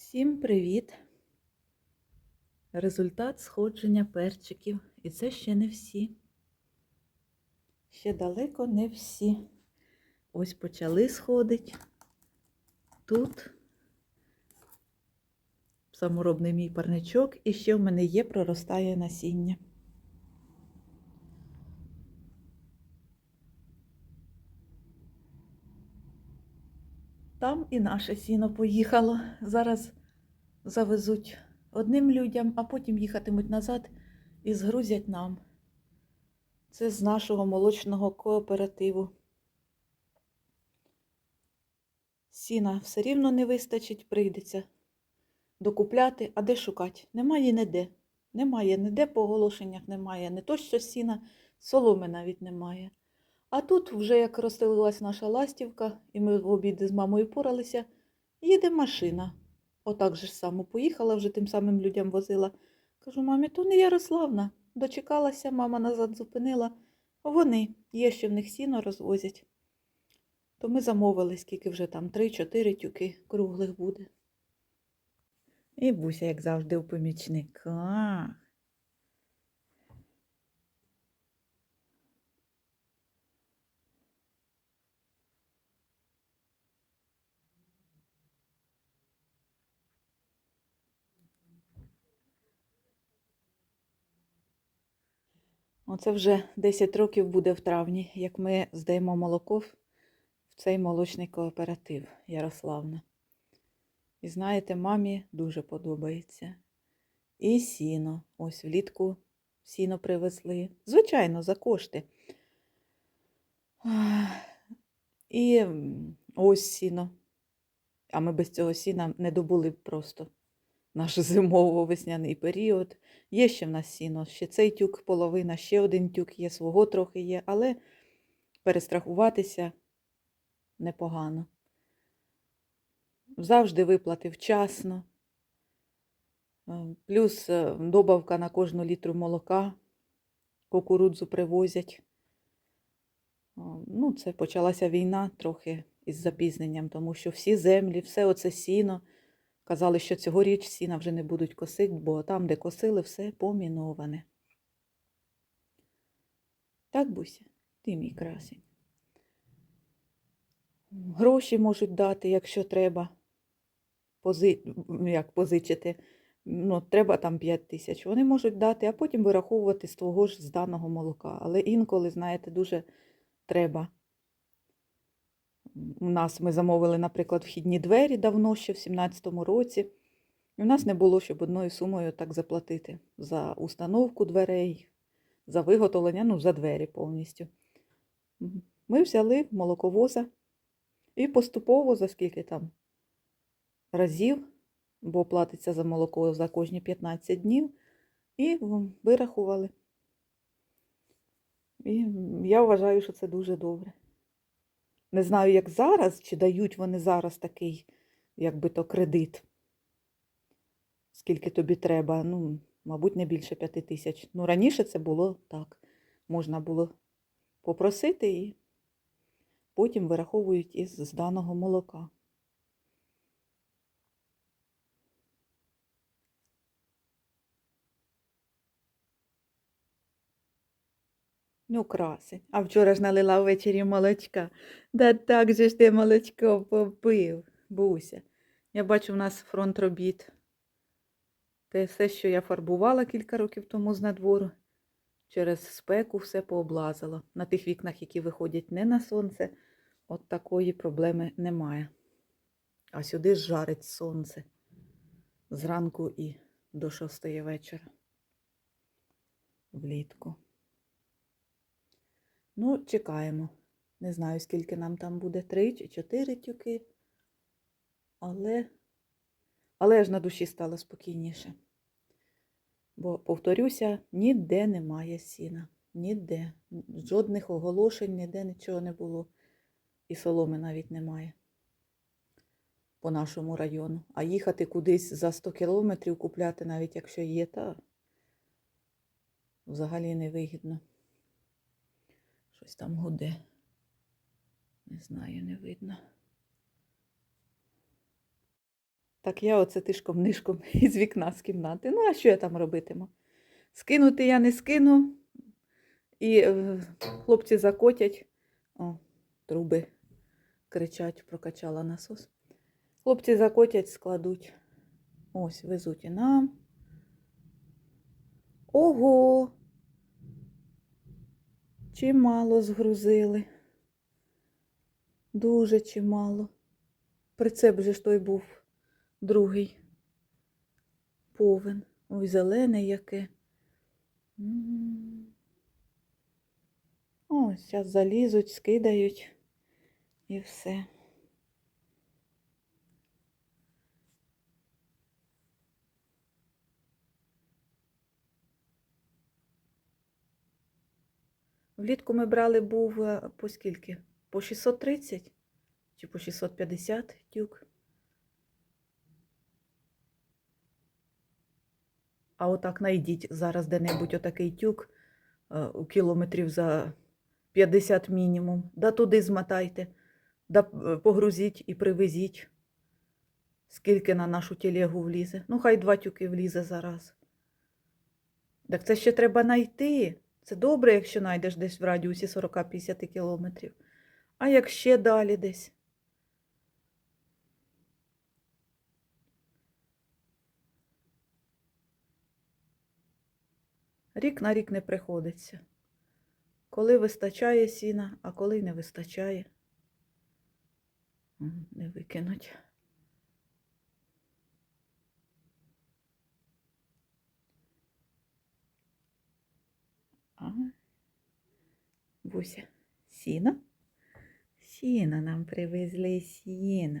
Всім привіт! Результат сходження перчиків. І це ще не всі. Ще далеко не всі. Ось почали сходити. Тут саморобний мій парничок, і ще в мене є проростає насіння. Там і наше сіно поїхало. Зараз завезуть одним людям, а потім їхатимуть назад і згрузять нам. Це з нашого молочного кооперативу. Сіна все рівно не вистачить, прийдеться докупляти, а де шукати? Немає ніде. Немає ніде по оголошеннях немає. Не то, що сіна, соломи навіть немає. А тут, вже як розстелилась наша ластівка, і ми в обіди з мамою поралися, їде машина. Отак же ж само поїхала, вже тим самим людям возила. Кажу, мамі, то не Ярославна. Дочекалася, мама назад зупинила. Вони є, що в них сіно розвозять. То ми замовили, скільки вже там три-чотири тюки круглих буде. І Буся, як завжди, у помічниках. Оце вже 10 років буде в травні, як ми здаємо молоко в цей молочний кооператив Ярославна. І знаєте, мамі дуже подобається. І сіно. Ось влітку сіно привезли. Звичайно, за кошти. І ось сіно. А ми без цього сіна не добули просто наш зимово-весняний період. Є ще в нас сіно, ще цей тюк половина, ще один тюк є, свого трохи є, але перестрахуватися непогано. Завжди виплати вчасно. Е, Плюс е, добавка на кожну літру молока, кукурудзу привозять. Ну, це почалася війна трохи із запізненням, тому що всі землі, все оце сіно. Казали, що цьогоріч сіна вже не будуть косити, бо там, де косили, все поміноване. Так, Буся, ти мій красень. Гроші можуть дати, якщо треба пози... як позичити. Ну, треба там 5 тисяч. Вони можуть дати, а потім вираховувати з твого ж зданого молока. Але інколи, знаєте, дуже треба. У нас ми замовили, наприклад, вхідні двері давно, ще в 17-му році. І у нас не було, щоб одною сумою так заплатити за установку дверей, за виготовлення, ну, за двері повністю. Ми взяли молоковоза і поступово, за скільки там разів, бо платиться за молоко за кожні 15 днів, і вирахували. І я вважаю, що це дуже добре. Не знаю, як зараз, чи дають вони зараз такий, як би то, кредит. Скільки тобі треба, ну, мабуть, не більше п'яти тисяч. Ну, раніше це було так. Можна було попросити і потім вираховують із зданого молока. Ну, красень. А вчора ж налила ввечері молочка. Да так же ж ти молочко попив, Буся. Я бачу, в нас фронт робіт. Те все, що я фарбувала кілька років тому з надвору, через спеку все пооблазило. На тих вікнах, які виходять не на сонце, от такої проблеми немає. А сюди ж жарить сонце зранку і до шостої вечора. Влітку. Ну, чекаємо. Не знаю, скільки нам там буде, три чи чотири тюки. Але, але ж на душі стало спокійніше. Бо, повторюся, ніде немає сіна. Ніде. Жодних оголошень, ніде нічого не було. І соломи навіть немає по нашому району. А їхати кудись за 100 кілометрів купляти, навіть якщо є, та взагалі невигідно. Щось там гуде. Не знаю, не видно. Так я оце тишком нишком із вікна з кімнати. Ну, а що я там робитиму? Скинути я не скину. І е, хлопці закотять. О, труби кричать, прокачала насос. Хлопці закотять, складуть. Ось, везуть і нам. Ого! Чимало згрузили. Дуже чимало. Прицеп же ж той був другий. Повен. Ой, зелене яке. М. О, зараз залізуть, скидають і все. Влітку ми брали був е, по скільки? По 630 чи по 650 тюк. А отак найдіть зараз де-небудь отакий тюк е, у кілометрів за 50 мінімум. Да туди змотайте, да е, погрузіть і привезіть. Скільки на нашу телегу влізе? Ну, хай два тюки влізе зараз. Так це ще треба знайти. Це добре, якщо знайдеш десь в радіусі 40-50 кілометрів. А як ще далі десь? Рік на рік не приходиться. Коли вистачає сіна, а коли не вистачає, не викинуть. А, Буся, сіно? Сіно нам привезли сіно.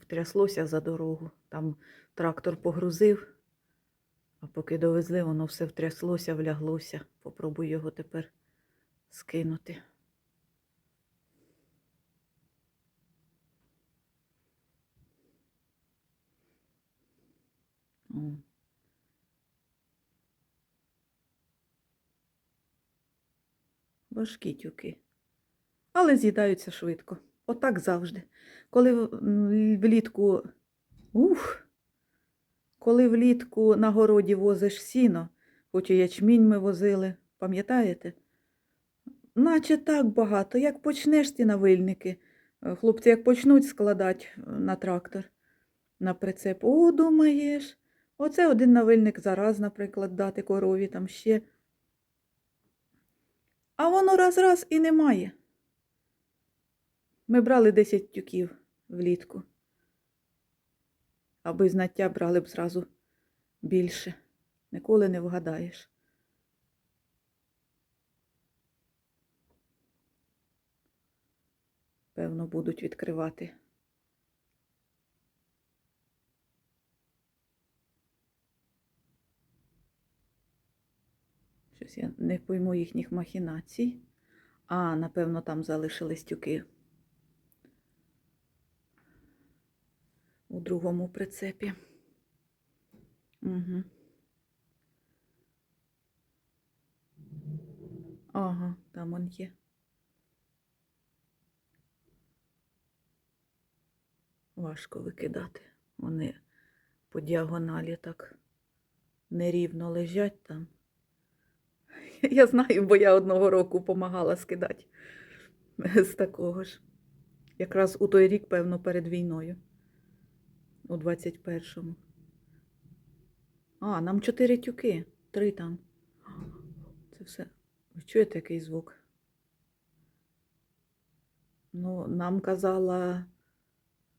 Втряслося за дорогу. Там трактор погрузив, а поки довезли, воно все втряслося, вляглося. Попробую його тепер скинути. Важкі тюки. Але з'їдаються швидко. Отак завжди. Коли влітку, ух, коли влітку на городі возиш сіно, хоч і ячмінь ми возили, пам'ятаєте? Наче так багато, як почнеш ті навильники, хлопці як почнуть складати е, на трактор, на прицеп, о, думаєш, оце один навильник зараз, наприклад, дати корові там ще. А воно раз-раз і немає. Ми брали 10 тюків влітку. Аби знаття брали б зразу більше. Ніколи не вгадаєш. Певно, будуть відкривати. Щось я не пойму їхніх махінацій. А, напевно, там залишились тюки. У другому прицепі. Угу. Ага, там он є. Важко викидати. Вони по діагоналі так нерівно лежать там. Я знаю, бо я одного року помагала скидати з такого ж. Якраз у той рік, певно, перед війною у 21-му. А, нам чотири тюки, три там. Це все. Ви чуєте який звук? Ну, нам казала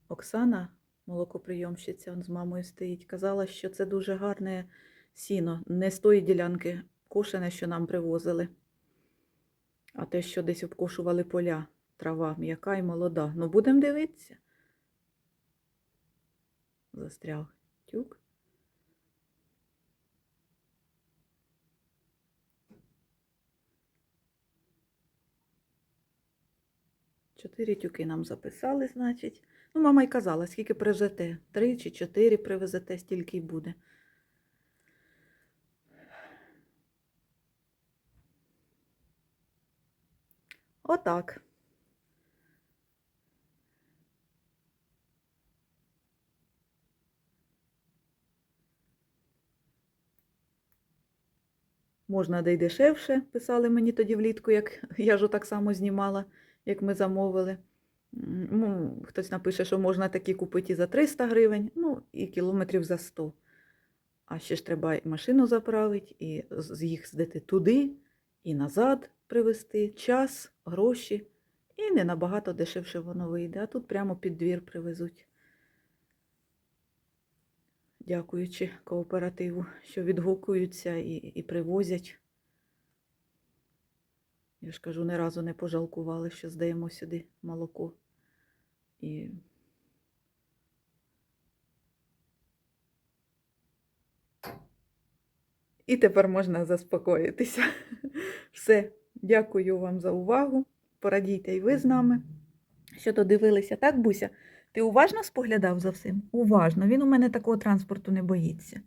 Оксана, молокоприйомщиця, з мамою стоїть, казала, що це дуже гарне сіно, не з тої ділянки кошене, що нам привозили, а те, що десь обкошували поля, трава м'яка і молода. Ну, будемо дивитися застряг. Тюк. Чотири тюки нам записали, значить. Ну, мама й казала, скільки привезете. Три чи чотири привезете, стільки й буде. Отак. Можна де й дешевше, писали мені тоді влітку, як я ж так само знімала, як ми замовили. Ну, хтось напише, що можна такі купити і за 300 гривень, ну і кілометрів за 100. А ще ж треба і машину заправити, і з- з'їздити туди, і назад привезти, час, гроші. І не набагато дешевше воно вийде. А тут прямо під двір привезуть. Дякуючи кооперативу, що відгукуються і, і привозять. Я ж кажу, ні разу не пожалкували, що здаємо сюди молоко. І І тепер можна заспокоїтися. Все, дякую вам за увагу. Порадійте і ви з нами, що додивилися. Так, Буся? Ти уважно споглядав за всім? Уважно. Він у мене такого транспорту не боїться.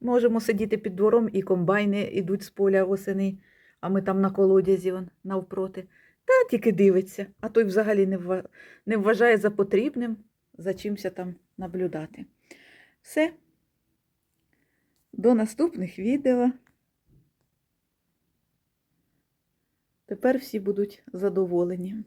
Можемо сидіти під двором і комбайни йдуть з поля восени, а ми там на колодязі он, навпроти. Та тільки дивиться, а той взагалі не, вва- не вважає за потрібним за чимся там наблюдати. Все. До наступних відео. Тепер всі будуть задоволені.